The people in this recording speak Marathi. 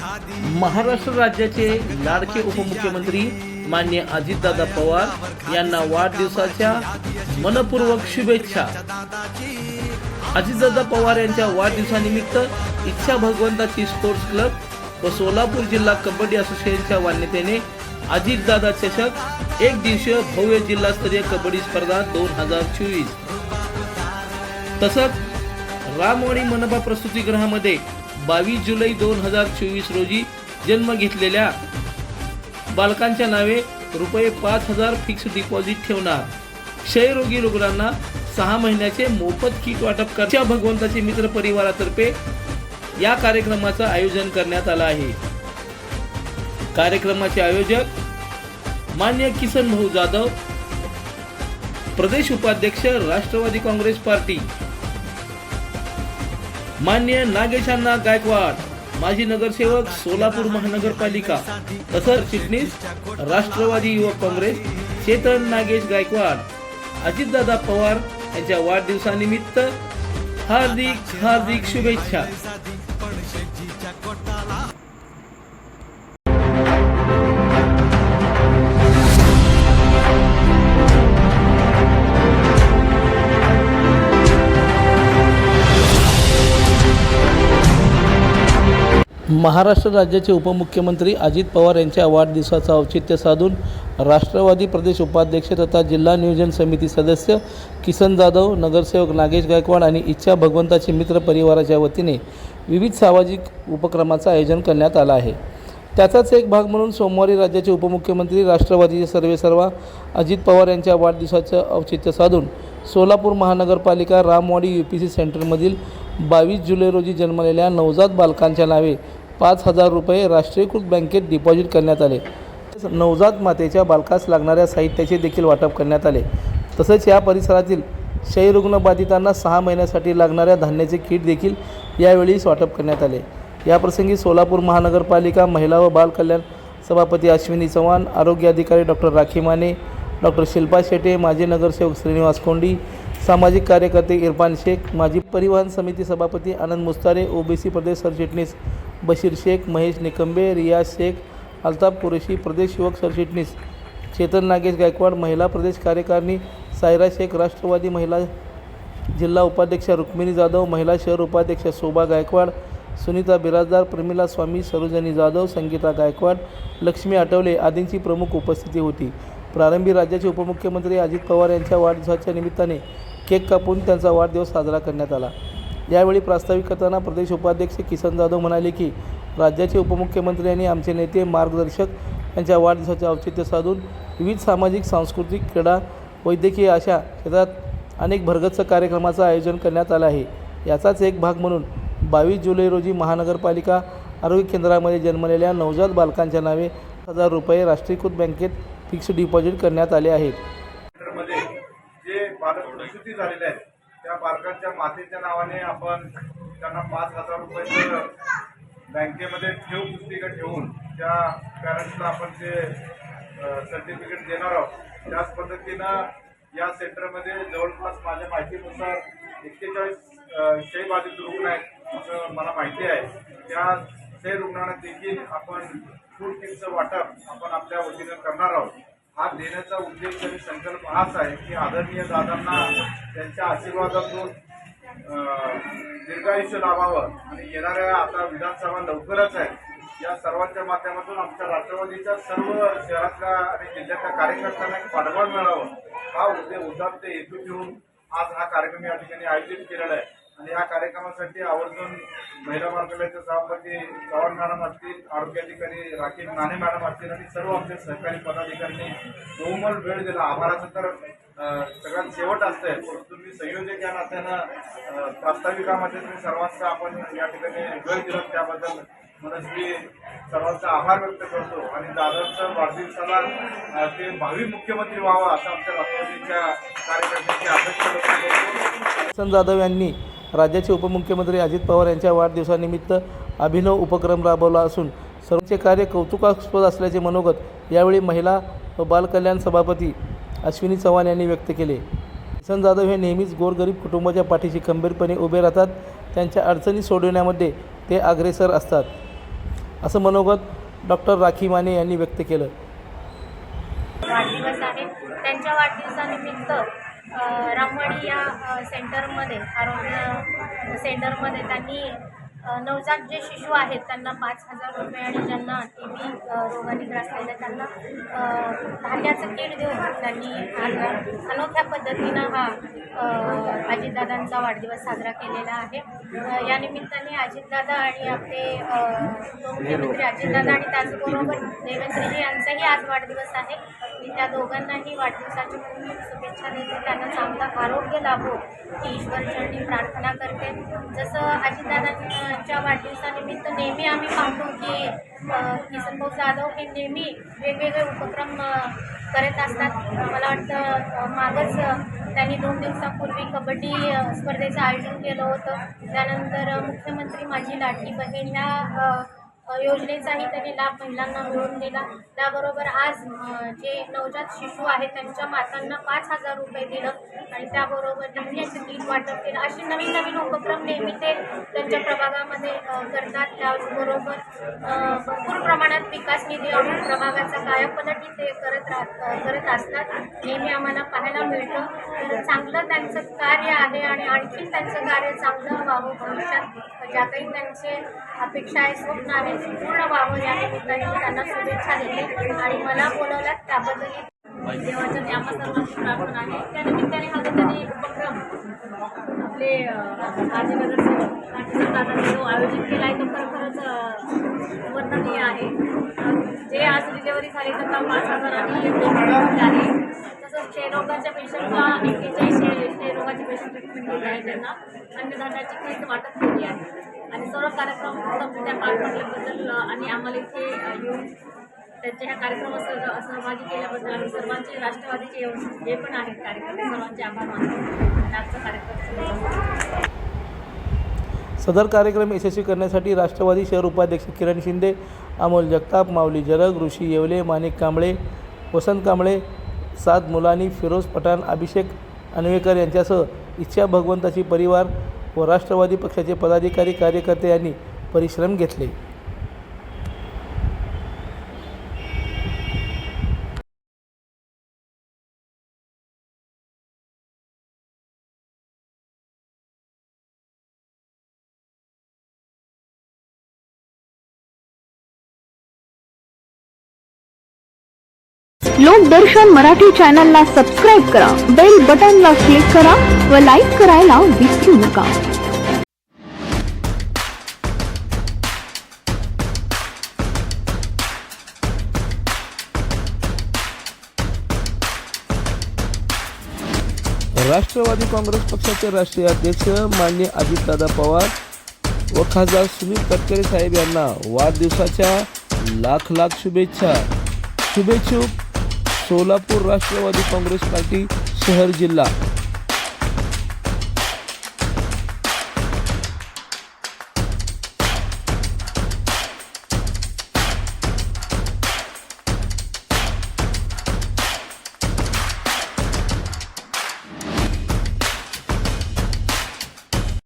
महाराष्ट्र राज्याचे लाडके उपमुख्यमंत्री मान्य अजितदादा पवार यांना वाढदिवसाच्या मनपूर्वक शुभेच्छा. अजितदादा पवार यांच्या वाढदिवसानिमित्त इच्छा भगवंताची स्पोर्ट्स क्लब व सोलापूर जिल्हा कबड्डी असोसिएशनच्या मान्यतेने अजितदादा चषक एक दिवसीय भव्य जिल्हास्तरीय कबड्डी स्पर्धा दोन हजार चोवीस. तसंच रामवाणी मनपा प्रस्तुतीगृहामध्ये बावीस जुलै दोन हजार चोवीस रोजी जन्म घेतलेल्या बालकांच्या नावे रुपये पाच हजार फिक्स डिपॉझिट ठेवणार. क्षयरोगी रुग्णांना सहा महिन्याचे मोफत किट वाटप करच्या भगवंताचे मित्र परिवारातर्फे या कार्यक्रमाचं आयोजन करण्यात आलं आहे. कार्यक्रमाचे आयोजक मान्य किसन भाऊ जाधव प्रदेश उपाध्यक्ष राष्ट्रवादी काँग्रेस पार्टी मान्य नागेशांना गायकवाड माजी नगरसेवक सोलापूर महानगरपालिका तसंच चिटणीस राष्ट्रवादी युवक काँग्रेस चेतन नागेश गायकवाड अजितदादा पवार यांच्या वाढदिवसानिमित्त हार्दिक हार्दिक शुभेच्छा. महाराष्ट्र राज्याचे उपमुख्यमंत्री अजित पवार यांच्या वाढदिवसाचं औचित्य साधून राष्ट्रवादी प्रदेश उपाध्यक्ष तथा जिल्हा नियोजन समिती सदस्य किसन जाधव नगरसेवक नागेश गायकवाड आणि इच्छा भगवंताचे मित्र परिवाराच्या वतीने विविध सामाजिक उपक्रमाचं आयोजन करण्यात आलं आहे. त्याचाच एक भाग म्हणून सोमवारी राज्याचे उपमुख्यमंत्री राष्ट्रवादीचे सर्वेसर्वा अजित पवार यांच्या वाढदिवसाचं औचित्य साधून सोलापूर महानगरपालिका रामवाडी यू पी सी सेंटरमधील बावीस जुलै रोजी जन्मलेल्या नवजात बालकांच्या नावे पाच हजार रुपये राष्ट्रीयकृत बँकेत डिपॉझिट करण्यात आले. नवजात मातेच्या बालकास लागणाऱ्या साहित्याचे देखील वाटप करण्यात आले. तसेच या परिसरातील क्षयरुग्ण बाधितांना सहा महिन्यासाठी लागणाऱ्या धान्याचे किट देखील यावेळीच वाटप करण्यात आले. याप्रसंगी सोलापूर महानगरपालिका महिला व बाल कल्याण सभापती अश्विनी चव्हाण आरोग्य अधिकारी डॉक्टर राखी माने डॉक्टर शिल्पा शेटे माजी नगरसेवक श्रीनिवास कोंडी सामाजिक कार्यकर्ते इरफान शेख माजी परिवहन समिती सभापती आनंद मुस्तारे ओबीसी प्रदेश सरचिटणीस बशीर शेख महेश निकंबे रियाज शेख अल्ताफ कुरेशी प्रदेश युवक सरचिटणीस चेतन नागेश गायकवाड महिला प्रदेश कार्यकारिणी सायरा शेख राष्ट्रवादी महिला जिल्हा उपाध्यक्ष रुक्मिणी जाधव महिला शहर उपाध्यक्ष शोभा गायकवाड सुनीता बिराजदार प्रमिला स्वामी सरोजनी जाधव संगीता गायकवाड लक्ष्मी आठवले आदींची प्रमुख उपस्थिती होती. प्रारंभी राज्याचे उपमुख्यमंत्री अजित पवार यांच्या वाढदिवसाच्या निमित्ताने केक कापून त्यांचा वाढदिवस साजरा करण्यात आला. यावेळी प्रास्ताविक करताना प्रदेश उपाध्यक्ष किसन जाधव म्हणाले की राज्याचे उपमुख्यमंत्री आणि आमचे नेते मार्गदर्शक यांच्या वाढदिवसाचे औचित्य साधून विविध सामाजिक सांस्कृतिक क्रीडा वैद्यकीय अशा क्षेत्रात अनेक भरगच्च कार्यक्रमाचं आयोजन करण्यात आलं आहे. याचाच एक भाग म्हणून बावीस जुलै रोजी महानगरपालिका आरोग्य केंद्रामध्ये जन्मलेल्या नवजात बालकांच्या नावे हजार रुपये राष्ट्रीयकृत बँकेत फिक्स डिपॉझिट करण्यात आले आहेत त्या बालकांच्या मातेच्या नावाने आपण त्यांना पाच हजार रुपये बँकेमध्ये ठेव पुस्तिका ठेवून त्या पॅरेंट्सला आपण ते सर्टिफिकेट देणार आहोत. त्याच पद्धतीनं या सेंटरमध्ये जवळपास माझ्या माहितीनुसार एक्केचाळीस क्षयबाधित रुग्ण आहेत असं मला माहिती आहे. त्या शे रुग्णांना देखील आपण फूड किटचं वाटप आपण आपल्या वतीनं करणार आहोत. हा देण्याचा उद्देश आणि संकल्प हाच आहे की आदरणीय दादांना त्यांच्या आशीर्वादातून दीर्घायुष्य लाभावं आणि येणाऱ्या आता विधानसभा लवकरच आहे. या सर्वांच्या माध्यमातून आमच्या राष्ट्रवादीच्या सर्व शहरातल्या आणि जिल्ह्यातल्या कार्यकर्त्यांना एक पाठबळ मिळावं. हा उद्देश उदात्त हेतू घेऊन आज हा कार्यक्रम या ठिकाणी आयोजित केलेला आहे. आणि या कार्यक्रमासाठी आवर्जून महिला मंत्रालयाचे सभापती चव्हाण मॅडम असतील आरोग्य अधिकारी राखी नाणे मॅडम असतील आणि सर्व आमचे सहकारी पदाधिकाऱ्यांनी बहुमल वेळ दिला. आभाराचं तर सगळ्यात शेवट असतंय. परंतु मी संयोजक या नात्यानं प्रास्ताविकामध्ये तुम्ही सर्वांचा आपण या ठिकाणी वेळ दिला. त्याबद्दल मनस्वी सर्वांचा आभार व्यक्त करतो. आणि दादांचं वाढदिवसाला ते भावी मुख्यमंत्री व्हावं असं आमच्या राष्ट्रवादीच्या कार्यकर्त्यांची अपेक्षा व्यक्त करतो. जाधव यांनी राज्याचे उपमुख्यमंत्री अजित पवार यांच्या वाढदिवसानिमित्त अभिनव उपक्रम राबवला असून सर्वांचे कार्य कौतुकास्पद असल्याचे मनोगत यावेळी महिला व बालकल्याण सभापती अश्विनी चव्हाण यांनी व्यक्त केले. किसन जाधव हे नेहमीच गोरगरीब कुटुंबाच्या पाठीशी खंबीरपणे उभे राहतात. त्यांच्या अडचणी सोडवण्यामध्ये ते अग्रेसर असतात असं मनोगत डॉक्टर राखी माने यांनी व्यक्त केलं. वाढदिवस आहे त्यांच्या वाढदिवसानिमित्त रामवाडी या सेंटरमध्ये आरोग्य सेंटरमध्ये त्यांनी नवजात जे शिशु आहेत त्यांना पाच हजार रुपये आणि ज्यांना टी बी रोगाने ग्रासलेले त्यांना धान्याचं किट देऊन त्यांनी आज अनोख्या पद्धतीनं हा अजितदादांचा वाढदिवस साजरा केलेला आहे. या निमित्ताने अजितदादा आणि आपले अ, उपमुख्यमंत्री अजितदादा आणि त्याचबरोबर देवेंद्रजी यांचाही आज वाढदिवस आहे. मी त्या दोघांनाही वाढदिवसाची खूप शुभेच्छा देते. त्यांना चांगलं आरोग्य लाभो ही ईश्वरचरणी प्रार्थना करते. जसं अजितदादांच्या वाढदिवसानिमित्त नेहमी आम्ही पाहतो की अ, किसनभाऊ जाधव हे नेहमी वेगवेगळे उपक्रम करत असतात. मला वाटतं मागच त्यांनी दोन दिवसापूर्वी कबड्डी स्पर्धेचं आयोजन केलं होतं. त्यानंतर मुख्यमंत्री माझी लाडकी बहीण ह्या योजनेचाही त्यांनी लाभ महिलांना मिळवून दिला. त्याबरोबर आज जे नवजात शिशु आहेत त्यांच्या मातांना पाच हजार रुपये दिलं आणि त्याबरोबर धान्याचं किट वाटप केलं. असे नवीन नवीन उपक्रम नेहमी ते त्यांच्या प्रभागामध्ये करतात. त्याचबरोबर भरपूर प्रमाणात विकास निधी आणून प्रभागाचा कायापलटही ते करत राहत करत असतात. नेहमी आम्हाला पाहायला मिळतं. तर चांगलं त्यांचं कार्य आहे आणि आणखी त्यांचं कार्य चांगलं व्हावं भविष्यात. ज्या काही त्यांचे अपेक्षा आहे स्वप्न आहे पूर्ण व्हावं या निमित्ताने मी त्यांना शुभेच्छा देते आणि मला बोलवल्यात त्याबद्दल देवाच्या आम्हा सर्वांची प्रार्थना आहे. त्या निमित्ताने हा त्यांनी उपक्रम आपले आजी नगरसेवक दादांनी जो आयोजित केला आहे तो खरोखरच खरंच वर्णनीय आहे. जे आज डिलेवरी झाली त्यांना पाच हजारांनी आणि आहे. तसंच क्षयरोगाच्या पेशंटला एक्केचाळीस क्षयरोगाचे पेशंट ट्रीटमेंट दिली आहे त्यांना. अन्नधान्याची किट वाटप केली आहे. आणि सर्व कार्यक्रम त्या पार पडल्याबद्दल आणि आम्हाला इथे येऊन त्यांच्या ह्या कार्यक्रमात सह सहभागी केल्याबद्दल आम्ही सर्वांचे राष्ट्रवादीचे जे पण आहेत कार्यकर्ते. सर्वांचे आभार मानतो. आजचा कार्यक्रम सदर कार्यक्रम यशस्वी करण्यासाठी राष्ट्रवादी शहर उपाध्यक्ष किरण शिंदे अमोल जगताप माऊली जरग ऋषी येवले माणिक कांबळे वसंत कांबळे साद मुलानी फिरोज पठाण अभिषेक अन्वेकर यांच्यासह इच्छा भगवंताची परिवार व राष्ट्रवादी पक्षाचे पदाधिकारी कार्यकर्ते यांनी परिश्रम घेतले. लोकदर्शन मराठी चॅनलला सबस्क्राईब करा बेल बटनला क्लिक करा व लाईक करायला विसरू नका. राष्ट्रवादी काँग्रेस पक्षाचे राष्ट्रीय अध्यक्ष मान्य अजितदादा पवार व खासदार सुनील तटकरे साहेब यांना वाढदिवसाच्या लाख लाख शुभेच्छा. शुभेच्छुक सोलापूर राष्ट्रवादी काँग्रेस पार्टी शहर जिल्हा.